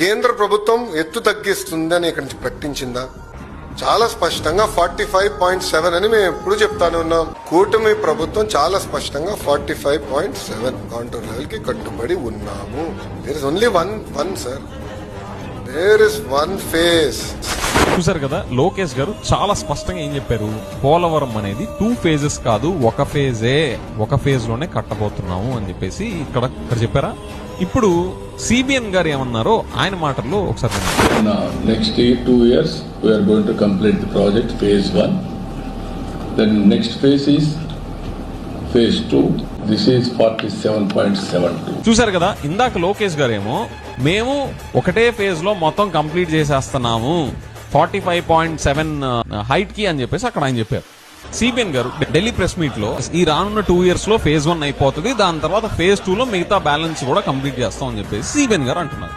కేంద్ర ప్రభుత్వం ఎత్తు తగ్గిస్తుందని ఇక్కడ నుంచి ప్రకటించిందా చాలా స్పష్టంగా ఫార్టీ ఫైవ్ పాయింట్ సెవెన్ అని మేము ఎప్పుడు చెప్తానే ఉన్నాం. కూటమి ప్రభుత్వం చాలా స్పష్టంగా forty five point seven contour లెవెల్కి కట్టుబడి ఉన్నాము. There is only one one sir there is one phase చూసారు కదా లోకేష్ గారు చాలా స్పష్టంగా ఏం చెప్పారు పోలవరం అనేది టూ ఫేజెస్ కాదు ఒక ఫేజే ఒక ఫేజ్లోనే కట్టబోతున్నాము అని చెప్పేసి ఇక్కడ ఇక్కడ చెప్పారా ఇప్పుడు సిబిఎన్ గారు ఏమన్నారో ఆయన మాటల్లో ఒకసారి year, two years, we are going to complete the project phase one. Then next phase is phase two. This is forty-seven point seven two. చూసారు కదా ఇందాక లోకేష్ గారు ఏమో మేము ఒకటే ఫేజ్లో మొత్తం కంప్లీట్ చేసేస్తున్నాము ఫార్టీ ఫైవ్ పాయింట్ సెవెన్ హైట్కి అని చెప్పేసి అక్కడ ఆయన చెప్పారు. సిబిఎన్ గారు ఢిల్లీ ప్రెస్ మీట్లో ఈ రానున్న టూ ఇయర్స్లో ఫేజ్ వన్ అయిపోతుంది దాని తర్వాత ఫేజ్ టూ లో మిగతా బ్యాలెన్స్ కూడా కంప్లీట్ చేస్తాం అని చెప్పేసి సిబిఎన్ గారు అంటున్నారు.